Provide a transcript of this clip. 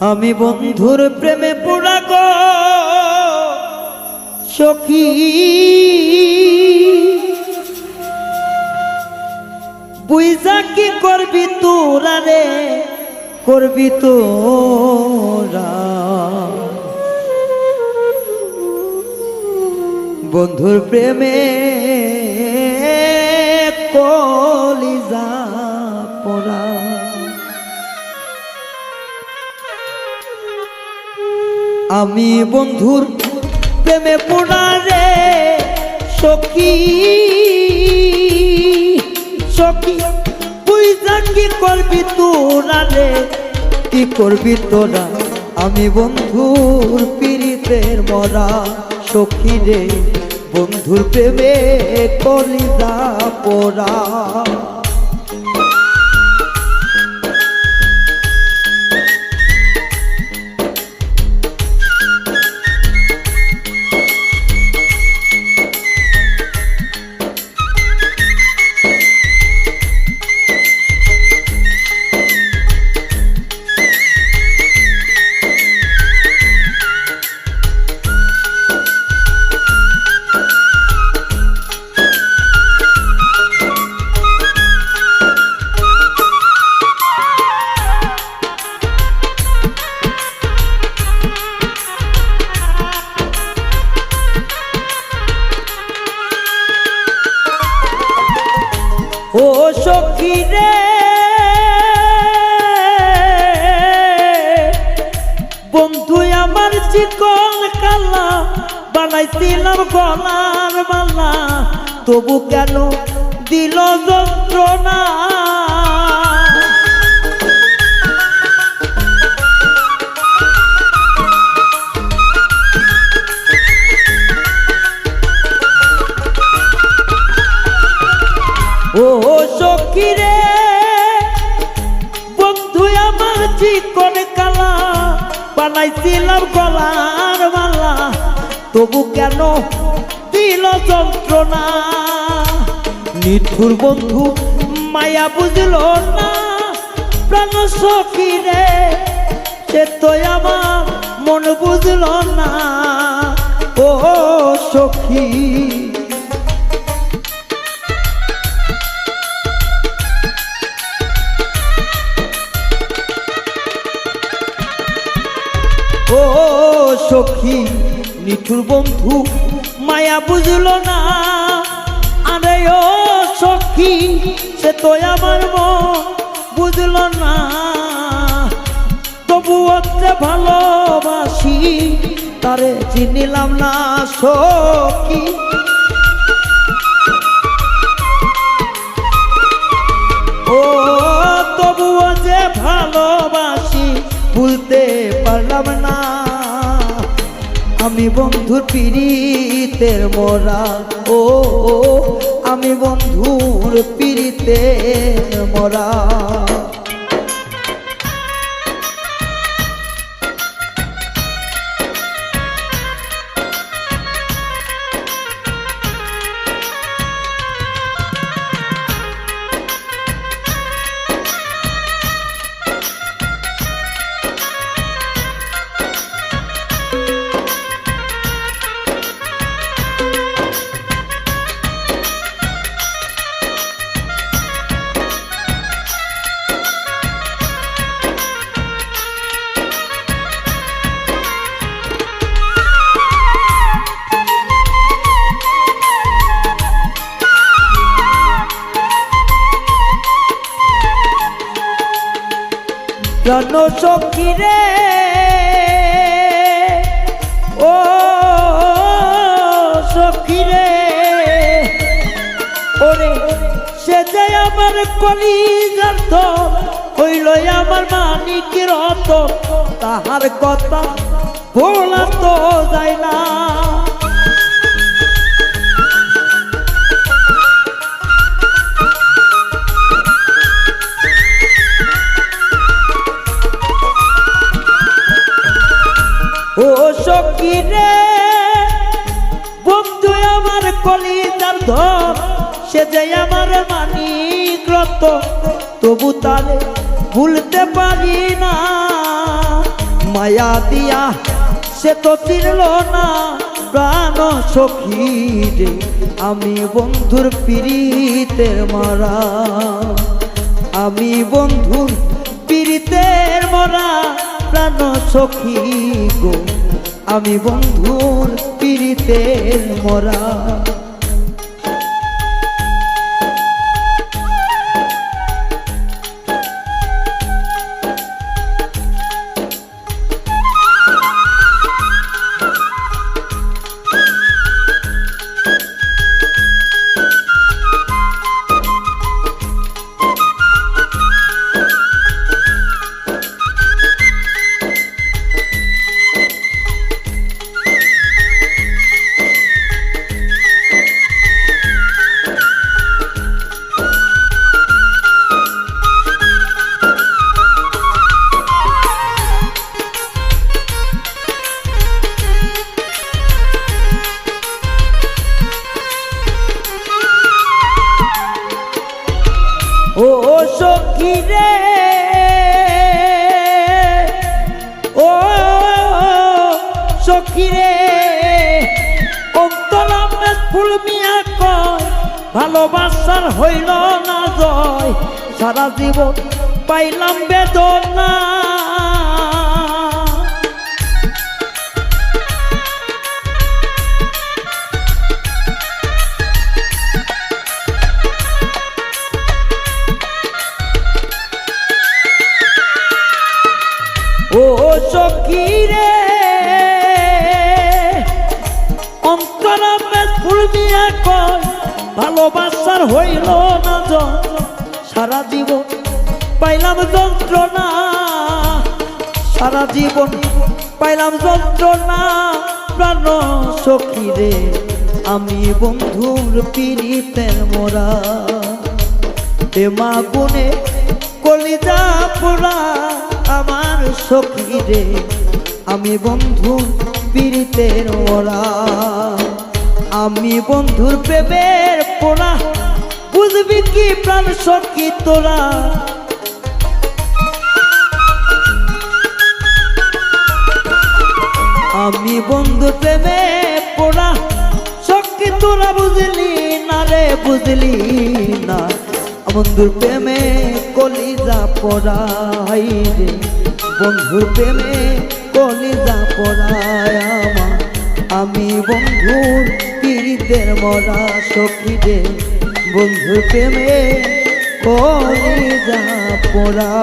আমি বন্ধুর প্রেমে পোড়া গো, সখী। বুঝা কি করবি তোরা রে, করবি তোরা। বন্ধুর প্রেমে কলিজা আমি বন্ধুর প্রেমে পোড়া রে, সখী। সখী, তুই কি করবি তোরা রে? কি করবি তোরা? আমি বন্ধুর পীড়িতের মরা সখী রে, বন্ধুর প্রেমে কলিজা পোড়া। চিকন কালা বানাইছিলাম গলার মালা। তবু কেন দিল যন্ত্রণা? ও সখী রে বন্ধু আমার চিকন বানাইছিলাম গলার মালা। তবু কেন দিল যন্ত্রণা? নিঠুর বন্ধু মায়া বুঝল না। প্রাণ সখী রে সে তো আমার মন বুঝল না। ও সখী। ও সখী, নিঠুর বন্ধু, মায়া বুঝলো না। আরে ও সখী, সে তো আমার মন বুঝল না। তবু হচ্ছে ভালোবাসি, তারে চিনিলাম না সখী। ও তবুও যে ভালোবাসি ভুলতে পারলাম না। আমি বন্ধুর পীড়িতের মরা ও আমি বন্ধুর পীড়িতের মোরা। জন সখী ও সখী রে। ওরে, সে যে আমার কলিজার তো হইল আমার মানিক রত। তাহার কথা বলা তো যায় না। ও রে বন্ধু আমার কলিজার ধর সে যে আমার মানিক রত তবু তারে ভুলতে পারি না। মায়া দিয়া সে তো চিনল না, প্রাণ সখী রে, আমি বন্ধুর পীড়িতের মারা। আমি বন্ধুর পীড়িতের মরা, প্রাণ সখী গো আমি বন্ধুর পীড়িতের মরা। সখী রে অন্তরামে ফুলমিয়া কয় ভালোবাসার হইল না জয়। সারা জীবন পাইলাম বেদনা। ভালোবাসার হইল না সারা জীবন পাইলাম যন্ত্রণা। সারা জীবন পাইলাম যন্ত্রণা, প্রাণ সখী রে, আমি বন্ধুর পীড়িতের মোরা। এমা গুনে কলিজা পোড়া আমার সখী রে, আমি বন্ধু পীড়িতের ওরা আমি বন্ধুর প্রেমের পোড়া। বুঝবি কি প্রাণ সখী তোরা? আমি বন্ধু প্রেমে পোড়া। সখী তোরা বুঝলি না রে, বুঝলি না। বন্ধুর প্রেমে কলিজা পড়াই রে। বন্ধুর প্রেমে কলিজা পড়ায় আমার। আমি বন্ধুর পীড়িতের মরা সখী বন্ধু প্রেমে প্রেমে কলিজা পড়া।